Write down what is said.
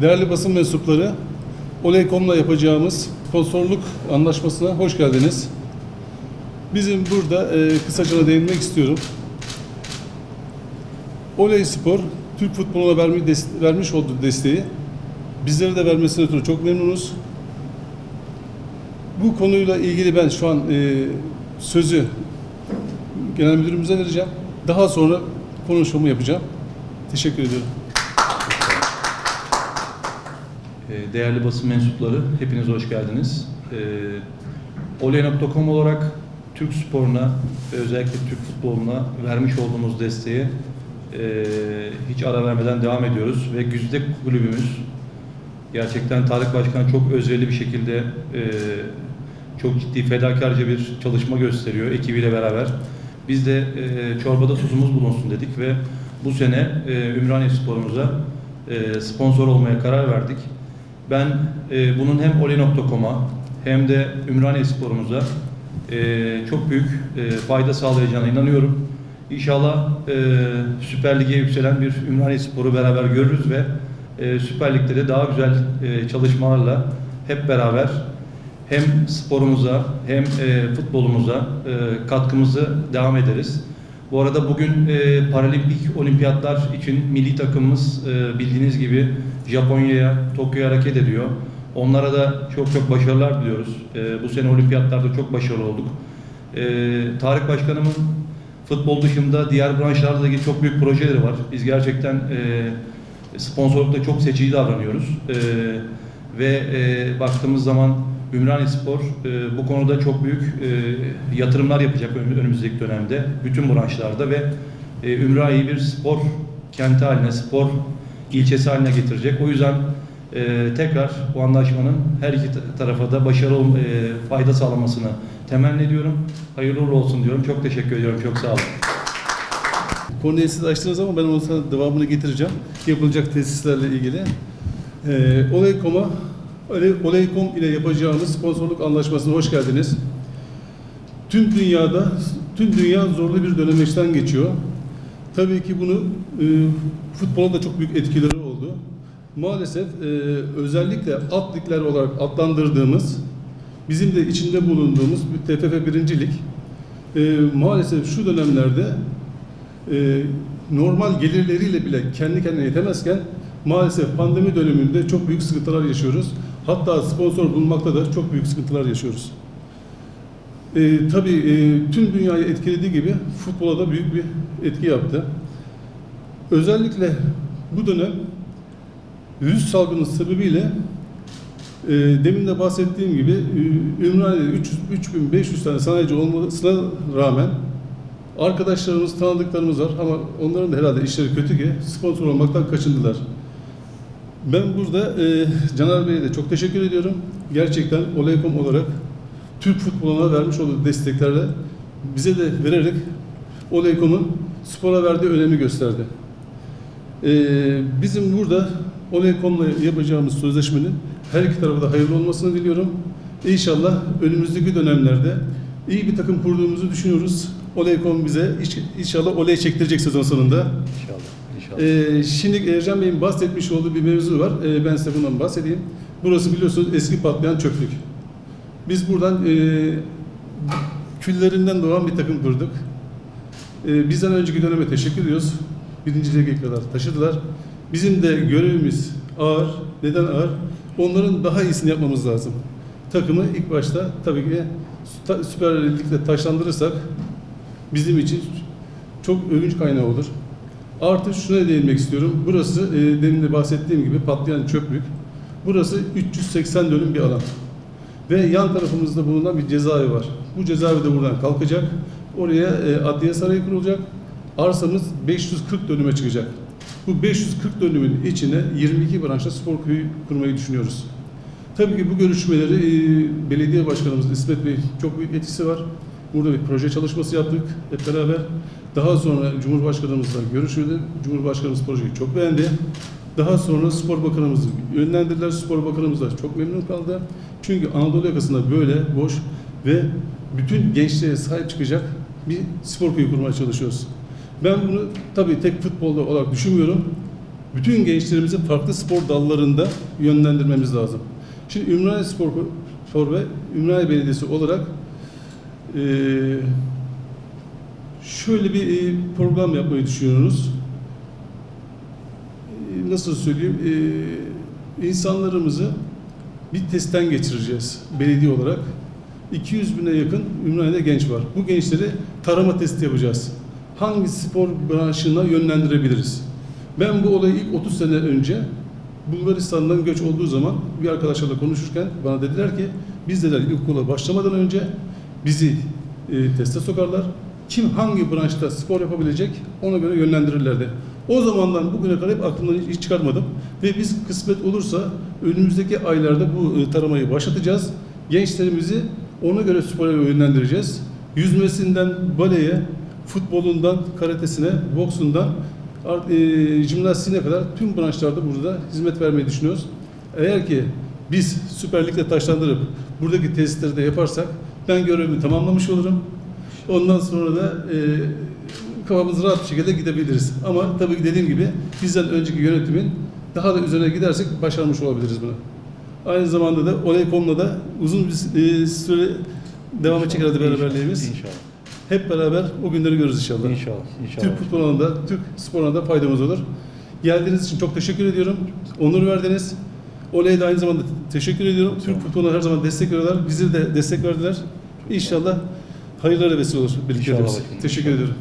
Değerli basın mensupları, Oley.com'la yapacağımız sponsorluk anlaşmasına hoş geldiniz. Bizim burada e, kısaca değinmek istiyorum. Oley Spor, Türk futboluna vermi, des- vermiş olduğu desteği bizlere de vermesine ötürü çok memnunuz. Bu konuyla ilgili ben şu an e, sözü genel müdürümüze vereceğim. Daha sonra konuşmamı yapacağım. Teşekkür ediyorum. Ee, Değerli basın mensupları, hepiniz hoş geldiniz. Ee, Oley.com olarak Türk sporuna ve özellikle Türk futboluna vermiş olduğumuz desteği e, hiç ara vermeden devam ediyoruz. Ve Güzide kulübümüz gerçekten Tarık Başkan çok özverili bir şekilde e, çok ciddi fedakarca bir çalışma gösteriyor ekibiyle beraber. Biz de e, çorbada tuzumuz bulunsun dedik ve bu sene e, Ümraniye sporumuza e, sponsor olmaya karar verdik. Ben e, bunun hem Oli.com'a hem de Ümraniye sporumuza e, çok büyük e, fayda sağlayacağına inanıyorum. İnşallah e, Süper Lig'e yükselen bir Ümraniye sporu beraber görürüz ve e, Süper Lig'de de daha güzel e, çalışmalarla hep beraber hem sporumuza hem e, futbolumuza e, katkımızı devam ederiz. Bu arada bugün e, paralimpik olimpiyatlar için milli takımımız e, bildiğiniz gibi Japonya'ya, Tokyo'ya hareket ediyor. Onlara da çok çok başarılar diliyoruz. E, bu sene olimpiyatlarda çok başarılı olduk. E, Tarık Başkanımın futbol dışında diğer branşlarda da çok büyük projeleri var. Biz gerçekten e, sponsorlukta çok seçici davranıyoruz. E, ve e, baktığımız zaman Ümraniye Spor e, bu konuda çok büyük e, yatırımlar yapacak ön- önümüzdeki dönemde bütün branşlarda ve e, Ümraniye'yi bir spor kenti haline, spor ilçesi haline getirecek. O yüzden e, tekrar bu anlaşmanın her iki ta- tarafa da başarılı e, fayda sağlamasını temenni ediyorum. Hayırlı uğurlu olsun diyorum. Çok teşekkür ediyorum. Çok sağ olun. Konuyu siz açtınız ama ben onun devamını getireceğim. Yapılacak tesislerle ilgili. Oley.com'a Oley- Oley.com ile yapacağımız sponsorluk anlaşmasına hoş geldiniz. Tüm dünyada, tüm dünya zorlu bir dönemeçten geçiyor. Tabii ki bunu e, futbola da çok büyük etkileri oldu. Maalesef e, özellikle alt ligler olarak adlandırdığımız, bizim de içinde bulunduğumuz bir TFF birincilik e, maalesef şu dönemlerde e, normal gelirleriyle bile kendi kendine yetemezken maalesef pandemi döneminde çok büyük sıkıntılar yaşıyoruz. Hatta sponsor bulmakta da çok büyük sıkıntılar yaşıyoruz. E, tabii e, tüm dünyayı etkilediği gibi futbola da büyük bir etki yaptı. Özellikle bu dönem virüs salgını sebebiyle e, demin de bahsettiğim gibi e, Ümraniye'de 300 3500 tane sanayici olmasına rağmen Arkadaşlarımız, tanıdıklarımız var ama onların da herhalde işleri kötü ki sponsor olmaktan kaçındılar. Ben burada e, Caner Bey'e de çok teşekkür ediyorum. Gerçekten Oley.com olarak Türk futboluna vermiş olduğu desteklerle bize de vererek Oley.com'un spora verdiği önemi gösterdi. E, bizim burada Oley.com'la yapacağımız sözleşmenin her iki tarafa da hayırlı olmasını diliyorum. İnşallah önümüzdeki dönemlerde iyi bir takım kurduğumuzu düşünüyoruz. Oley.com bize inşallah oley çektirecek sezon sonunda. İnşallah. İnşallah. Ee, şimdi Ercan Bey'in bahsetmiş olduğu bir mevzu var. Ee, ben size bundan bahsedeyim. Burası biliyorsunuz eski patlayan çöplük. Biz buradan e, küllerinden doğan bir takım kurduk. Ee, bizden önceki döneme teşekkür ediyoruz. Birinci lige kadar taşıdılar. Bizim de görevimiz ağır. Neden ağır? Onların daha iyisini yapmamız lazım. Takımı ilk başta tabii ki Süper Lig'de taşlandırırsak bizim için çok övünç kaynağı olur. Artı şuna değinmek istiyorum. Burası e, demin de bahsettiğim gibi patlayan çöplük. Burası 380 dönüm bir alan. Ve yan tarafımızda bulunan bir cezaevi var. Bu cezaevi de buradan kalkacak. Oraya e, adliye sarayı kurulacak. Arsamız 540 dönüme çıkacak. Bu 540 dönümün içine 22 branşta spor köyü kurmayı düşünüyoruz. Tabii ki bu görüşmeleri e, belediye başkanımız İsmet Bey çok büyük etkisi var. Burada bir proje çalışması yaptık hep beraber. Daha sonra Cumhurbaşkanımızla görüşüldü. Cumhurbaşkanımız projeyi çok beğendi. Daha sonra Spor Bakanımızı yönlendirdiler. Spor Bakanımız da çok memnun kaldı. Çünkü Anadolu yakasında böyle boş ve bütün gençliğe sahip çıkacak bir spor köyü kurmaya çalışıyoruz. Ben bunu tabii tek futbolda olarak düşünmüyorum. bütün gençlerimizi farklı spor dallarında yönlendirmemiz lazım. Şimdi Ümraniye Spor, Spor ve Ümraniye Belediyesi olarak eee, şöyle bir e, program yapmayı düşünüyoruz. E, Nasıl söyleyeyim? E, insanlarımızı bir testten geçireceğiz belediye olarak. 200 bine yakın Ümraniye'de genç var. Bu gençleri tarama testi yapacağız. Hangi spor branşına yönlendirebiliriz? Ben bu olayı ilk 30 sene önce Bulgaristan'dan göç olduğu zaman bir arkadaşlarla konuşurken bana dediler ki biz dediler ilkokula başlamadan önce bizi e, teste sokarlar. Kim hangi branşta spor yapabilecek ona göre yönlendirirlerdi. O zamandan bugüne kadar hep aklımdan hiç, hiç çıkarmadım. Ve biz kısmet olursa önümüzdeki aylarda bu e, taramayı başlatacağız. Gençlerimizi ona göre spora yönlendireceğiz. Yüzmesinden baleye, futbolundan karatesine, boksundan e, jimnastiğine kadar tüm branşlarda burada hizmet vermeyi düşünüyoruz. Eğer ki biz Süper Lig'de taşlandırıp buradaki testleri de yaparsak ben görevimi tamamlamış olurum. Ondan sonra da e, kafamız rahat bir şekilde gidebiliriz. Ama tabii dediğim gibi bizden önceki yönetimin daha da üzerine gidersek başarmış olabiliriz bunu. Aynı zamanda da Olay.com'la da uzun bir e, süre devam edecek herhalde beraberliğimiz. İnşallah. Hep beraber o günleri görürüz inşallah. İnşallah. İnşallah. Türk futbol alanında, Türk spor alanında faydamız olur. Geldiğiniz için çok teşekkür ediyorum. Onur verdiniz. Olay'a da aynı zamanda teşekkür ediyorum. Türk futboluna her zaman destek veriyorlar. Bizi de destek verdiler. İnşallah hayırlara vesile olur birlikte. Teşekkür ediyorum.